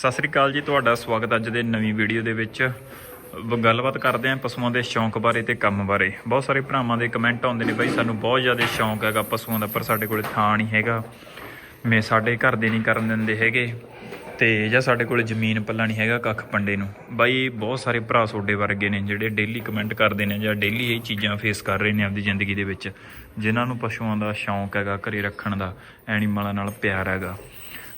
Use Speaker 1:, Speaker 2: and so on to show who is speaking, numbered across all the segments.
Speaker 1: ਸਤਿ ਸ੍ਰੀ ਅਕਾਲ ਜੀ, ਤੁਹਾਡਾ ਸਵਾਗਤ ਅੱਜ ਦੇ ਨਵੀਂ ਵੀਡੀਓ ਦੇ ਵਿੱਚ। ਵ- ਗੱਲਬਾਤ ਕਰਦੇ ਹਾਂ ਪਸ਼ੂਆਂ ਦੇ ਸ਼ੌਂਕ ਬਾਰੇ ਤੇ ਕੰਮ ਬਾਰੇ। ਬਹੁਤ ਸਾਰੇ ਭਰਾਵਾਂ ਦੇ ਕਮੈਂਟ ਆਉਂਦੇ ਨੇ, ਬਾਈ, ਸਾਨੂੰ ਬਹੁਤ ਜ਼ਿਆਦਾ ਸ਼ੌਂਕ ਹੈਗਾ ਪਸ਼ੂਆਂ ਦਾ, ਪਰ ਸਾਡੇ ਕੋਲ ਥਾਂ ਨਹੀਂ ਹੈਗਾ। ਮੈਂ ਸਾਡੇ ਘਰ ਦੇ ਨਹੀਂ ਕਰਨ ਦਿੰਦੇ ਹੈਗੇ ਤੇ ਜਾਂ ਸਾਡੇ ਕੋਲ ਜ਼ਮੀਨ ਪੱਲਾ ਨਹੀਂ ਹੈਗਾ ਕੱਖ ਪੰਡੇ ਨੂੰ। ਬਾਈ, ਬਹੁਤ ਸਾਰੇ ਭਰਾ ਤੁਹਾਡੇ ਵਰਗੇ ਨੇ ਜਿਹੜੇ ਡੇਲੀ ਕਮੈਂਟ ਕਰਦੇ ਨੇ ਜਾਂ ਡੇਲੀ ਇਹ ਚੀਜ਼ਾਂ ਫੇਸ ਕਰ ਰਹੇ ਨੇ ਆਪਦੀ ਜ਼ਿੰਦਗੀ ਦੇ ਵਿੱਚ, ਜਿਨ੍ਹਾਂ ਨੂੰ ਪਸ਼ੂਆਂ ਦਾ ਸ਼ੌਂਕ ਹੈਗਾ ਘਰੇ ਰੱਖਣ ਦਾ ਐਨੀਮਲਾਂ ਨਾਲ ਪਿਆਰ ਹੈਗਾ।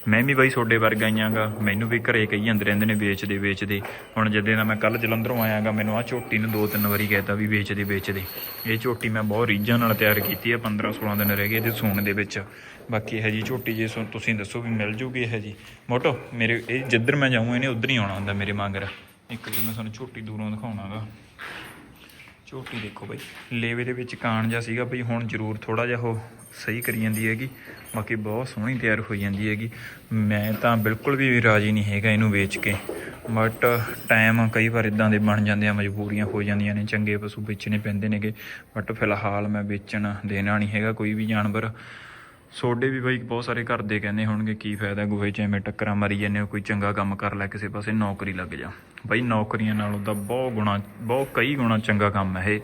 Speaker 1: ਮੈਂ ਵੀ ਬਾਈ ਤੁਹਾਡੇ ਵਰਗਾ ਹੀ ਆਂਗਾ। ਮੈਨੂੰ ਵੀ ਘਰੇ ਕਈ ਜਾਂਦੇ ਰਹਿੰਦੇ ਨੇ ਵੇਚਦੇ ਵੇਚਦੇ। ਹੁਣ ਜਦੋਂ ਦਾ ਮੈਂ ਕੱਲ ਜਲੰਧਰੋਂ ਆਇਆਗਾ, ਮੈਨੂੰ ਆ ਝੋਟੀ ਨੂੰ ਦੋ ਤਿੰਨ ਵਾਰੀ ਕਹਿਤਾ ਵੀ ਵੇਚਦੇ ਵੇਚਦੇ। ਇਹ ਝੋਟੀ ਮੈਂ ਬਹੁਤ ਰੀਝਾਂ ਨਾਲ ਤਿਆਰ ਕੀਤੀ ਆ 15 16 ਦਿਨ ਰਹਿ ਗਏ ਇਹਦੇ ਸੂਣ ਦੇ ਵਿੱਚ। ਬਾਕੀ ਇਹ ਜੀ ਝੋਟੀ ਜੇ ਸੋ ਤੁਸੀਂ ਦੱਸੋ ਵੀ ਮਿਲ ਜੂਗੀ ਇਹ ਜੀ ਮੋਟੋ, ਮੇਰੇ ਇਹ ਜਿੱਧਰ ਮੈਂ ਜਾਊਂ, ਇਹਨੇ ਉਧਰ ਹੀ ਆਉਣਾ ਹੁੰਦਾ ਮੇਰੇ ਮਗਰ। ਇੱਕ ਵਾਰੀ ਮੈਂ ਤੁਹਾਨੂੰ ਝੋਟੀ ਦੂਰੋਂ ਦਿਖਾਉਣਾਗਾ। ਝੋਟੀ ਦੇਖੋ ਬਈ। ਲੇਵੇ ਦੇ ਵਿੱਚ ਕਾਣ ਜਿਹਾ ਸੀਗਾ ਬਈ, ਹੁਣ ਜ਼ਰੂਰ ਥੋੜਾ ਜਿਹਾ ਉਹ ਸਹੀ ਕਰੀ ਜਾਂਦੀ ਹੈਗੀ। ਬਾਕੀ ਬਹੁਤ ਸੋਹਣੀ ਤਿਆਰ ਹੋਈ ਜਾਂਦੀ ਹੈਗੀ। ਮੈਂ ਤਾਂ ਬਿਲਕੁਲ ਵੀ ਰਾਜੀ ਨਹੀਂ ਹੈਗਾ ਇਹਨੂੰ ਵੇਚ ਕੇ। ਬਟ ਟਾਈਮ ਕਈ ਵਾਰ ਇਦਾਂ ਦੇ ਬਣ ਜਾਂਦੇ ਆ, ਮਜਬੂਰੀਆਂ ਹੋ ਜਾਂਦੀਆਂ ਨੇ, ਚੰਗੇ ਪਸ਼ੂ ਵੇਚਣੇ ਪੈਂਦੇ ਨੇਗੇ। ਬਟ ਫਿਲਹਾਲ ਮੈਂ ਵੇਚਣ ਦੇਣਾ ਨਹੀਂ ਹੈਗਾ ਕੋਈ ਵੀ ਜਾਨਵਰ। ਸੋਡੇ ਵੀ ਬਾਈ ਬਹੁਤ ਸਾਰੇ ਘਰ ਦੇ ਕਹਿੰਦੇ ਹੋਣਗੇ, ਕੀ ਫਾਇਦਾ ਗੋਹੇ 'ਚ ਐਵੇਂ ਟੱਕਰਾਂ ਮਾਰੀ ਜਾਂਦੇ ਹੋ, ਕੋਈ ਚੰਗਾ ਕੰਮ ਕਰ ਲੈ, ਕਿਸੇ ਪਾਸੇ ਨੌਕਰੀ ਲੱਗ ਜਾ। ਬਾਈ ਨੌਕਰੀਆਂ ਨਾਲੋਂ ਤਾਂ ਬਹੁਤ ਗੁਣਾ, ਬਹੁਤ ਕਈ ਗੁਣਾ ਚੰਗਾ ਕੰਮ ਹੈ ਇਹ।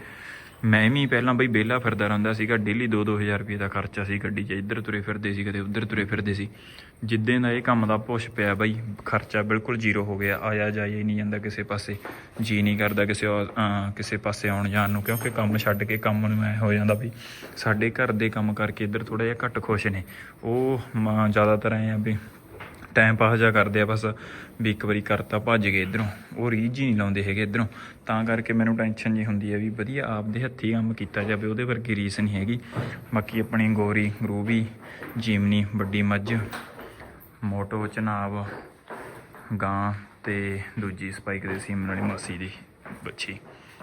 Speaker 1: ਮੈਂ ਵੀ ਪਹਿਲਾਂ ਬਈ ਵਿਹਲਾ ਫਿਰਦਾ ਰਹਿੰਦਾ ਸੀਗਾ ਡੇਲੀ 2-2000 ਰੁਪਏ ਦਾ ਖਰਚਾ ਸੀ ਗੱਡੀ 'ਚ। ਇੱਧਰ ਤੁਰੇ ਫਿਰਦੇ ਸੀ ਕਦੇ, ਉੱਧਰ ਤੁਰੇ ਫਿਰਦੇ ਸੀ। ਜਿੱਦਾਂ ਦਾ ਇਹ ਕੰਮ ਦਾ ਪੁਸ਼ ਪਿਆ ਬਈ, ਖਰਚਾ ਬਿਲਕੁਲ ਜ਼ੀਰੋ ਹੋ ਗਿਆ। ਆਇਆ ਜਾਇਆ ਨਹੀਂ ਜਾਂਦਾ ਕਿਸੇ ਪਾਸੇ। ਜੀ ਨਹੀਂ ਕਰਦਾ ਕਿਸੇ ਕਿਸੇ ਪਾਸੇ ਆਉਣ ਜਾਣ ਨੂੰ, ਕਿਉਂਕਿ ਕੰਮ ਛੱਡ ਕੇ ਕੰਮ ਨੂੰ ਐ ਹੋ ਜਾਂਦਾ ਵੀ ਸਾਡੇ ਘਰ ਦੇ ਕੰਮ ਕਰਕੇ ਇੱਧਰ ਥੋੜਾ ਜਿਹਾ ਘੱਟ ਖੁਸ਼ ਨੇ। ਉਹ ਮ- ਜ਼ਿਆਦਾਤਰ ਐ ਆ ਵੀ ਟਾਈਮ ਪਾਸ ਜਾ ਕਰਦੇ ਆ, ਬਸ ਵੀ ਇੱਕ ਵਾਰੀ ਕਰਤਾ, ਭੱਜ ਗਏ ਇਧਰੋਂ। ਉਹ ਰੀਝ ਹੀ ਨਹੀਂ ਲਾਉਂਦੇ ਹੈਗੇ ਇਧਰੋਂ। ਤਾਂ ਕਰਕੇ ਮੈਨੂੰ ਟੈਨਸ਼ਨ ਜੀ ਹੁੰਦੀ ਹੈ ਵੀ ਵਧੀਆ ਆਪਦੇ ਹੱਥੀਂ ਕੰਮ ਕੀਤਾ ਜਾਵੇ, ਉਹਦੇ ਵਰਗੀ ਰੀਸ ਨਹੀਂ ਹੈਗੀ। ਬਾਕੀ ਆਪਣੀ ਗੋਰੀ, ਗਰੂਵੀ, ਜੀਮਨੀ, ਵੱਡੀ ਮੱਝ, ਮੋਟੋ, ਚਨਾਬ, ਗਾਂ ਤੇ ਦੂਜੀ ਸਪਾਈਕ ਦੇ ਸੀਮਨ ਵਾਲੀ ਮਾਸੀ ਦੀ ਬੱਚੀ।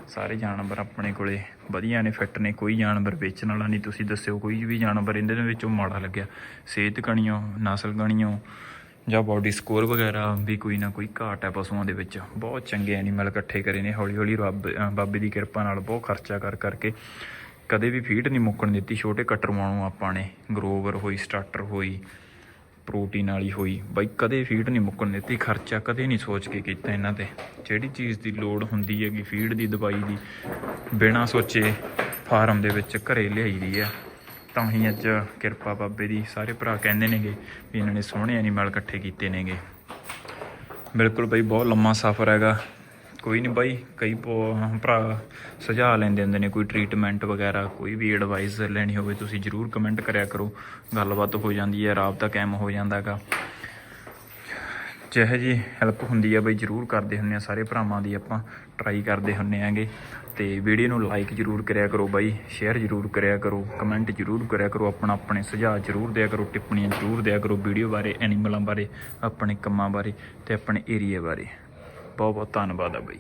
Speaker 1: ਸਾਰੇ ਜਾਨਵਰ ਆਪਣੇ ਕੋਲੇ ਵਧੀਆ ਨੇ ਫਿੱਟ ਨੇ, ਕੋਈ ਜਾਨਵਰ ਵੇਚਣ ਵਾਲਾ ਨਹੀਂ। ਤੁਸੀਂ ਦੱਸਿਓ, ਕੋਈ ਵੀ ਜਾਨਵਰ ਇਹਦੇ ਦੇ ਵਿੱਚੋਂ ਮਾੜਾ ਲੱਗਿਆ। ਸਿਹਤ ਕਣੀਓ, ਨਸਲ ਕਣੀਓ ਜਾਂ ਬਾਡੀ ਸਕੋਰ ਵਗੈਰਾ ਵੀ ਕੋਈ ਨਾ ਕੋਈ ਘਾਟ ਹੈ ਪਸ਼ੂਆਂ ਦੇ ਵਿੱਚ। ਬਹੁਤ ਚੰਗੇ ਐਨੀਮਲ ਇਕੱਠੇ ਕਰੇ ਨੇ। ਹੌਲੀ ਹੌਲੀ ਰੱਬ ਬਾਬੇ ਦੀ ਕਿਰਪਾ ਨਾਲ ਬਹੁਤ ਖਰਚਾ ਕਰ ਕਰਕੇ ਕਦੇ ਵੀ ਫੀਡ ਨਹੀਂ ਮੁੱਕਣ ਦਿੱਤੀ। ਛੋਟੇ ਕਟਰਵਾਣੋਂ ਆਪਾਂ ਨੇ ਗਰੋਵਰ ਹੋਈ ਸਟਾਰਟਰ ਹੋਈ ਪ੍ਰੋਟੀਨ ਵਾਲੀ ਹੋਈ। ਬਾਈ, ਕਦੇ ਫੀਡ ਨਹੀਂ ਮੁੱਕਣ ਦਿੱਤੀ। ਖਰਚਾ ਕਦੇ ਨਹੀਂ ਸੋਚ ਕੇ ਕੀਤਾ ਇਹਨਾਂ ਤੇ। ਜਿਹੜੀ ਚੀਜ਼ ਦੀ ਲੋੜ ਹੁੰਦੀ ਹੈਗੀ ਫੀਡ ਦੀ, ਦਵਾਈ ਦੀ, ਬਿਨਾਂ ਸੋਚੇ ਫਾਰਮ ਦੇ ਵਿੱਚ ਘਰੇ ਲਿਆਈ ਦੀ ਆ ਤਾਂ ਹੀ ਅੱਜ ਕਿਰਪਾ ਬਾਬੇ ਦੀ ਸਾਰੇ ਭਰਾ ਕਹਿੰਦੇ ਨੇਗੇ ਵੀ ਇਹਨਾਂ ਨੇ ਸੋਹਣੇ ਐਨੀਮਲ ਇਕੱਠੇ ਕੀਤੇ ਨੇਗੇ। ਬਿਲਕੁਲ ਬਾਈ, ਬਹੁਤ ਲੰਮਾ ਸਫ਼ਰ ਹੈਗਾ। ਕੋਈ ਨਹੀਂ ਬਾਈ, ਕਈ ਪ- ਭਰਾ ਸੁਝਾਅ ਲੈਂਦੇ ਹੁੰਦੇ ਨੇ, ਕੋਈ ਟ੍ਰੀਟਮੈਂਟ ਵਗੈਰਾ, ਕੋਈ ਵੀ ਐਡਵਾਈਸ ਲੈਣੀ ਹੋਵੇ, ਤੁਸੀਂ ਜਰੂਰ ਕਮੈਂਟ ਕਰਿਆ ਕਰੋ। ਗੱਲਬਾਤ ਹੋ ਜਾਂਦੀ ਹੈ, ਰਾਬਤਾ ਕਾਇਮ ਹੋ ਜਾਂਦਾ ਹੈਗਾ ਜਿਹੇ ਜੀ ਹੈਲਪ ਹੁੰਦੀ ਆ ਬਈ ਜਰੂਰ ਕਰਦੇ ਹੁੰਨੇ ਆ, ਸਾਰੇ ਭਰਾਵਾਂ ਦੀ ਆਪਾਂ ਟਰਾਈ ਕਰਦੇ ਹੁੰਨੇ ਆਂਗੇ। ਤੇ ਵੀਡੀਓ ਨੂੰ ਲਾਈਕ ਜਰੂਰ ਕਰਿਆ ਕਰੋ ਬਾਈ ਸ਼ੇਅਰ ਜਰੂਰ ਕਰਿਆ ਕਰੋ ਕਮੈਂਟ ਜਰੂਰ ਕਰਿਆ ਕਰੋ, ਆਪਣਾ ਆਪਣੇ ਸੁਝਾਅ ਜਰੂਰ ਦਿਆ ਕਰੋ, ਟਿੱਪਣੀਆਂ ਜਰੂਰ ਦਿਆ ਕਰੋ ਵੀਡੀਓ ਬਾਰੇ ਐਨੀਮਲਾਂ ਬਾਰੇ, ਆਪਣੇ ਕੰਮਾਂ ਬਾਰੇ ਤੇ ਆਪਣੇ ਏਰੀਆ ਬਾਰੇ। ਬਹੁਤ ਬਹੁਤ ਧੰਨਵਾਦ ਆ ਬਾਈ।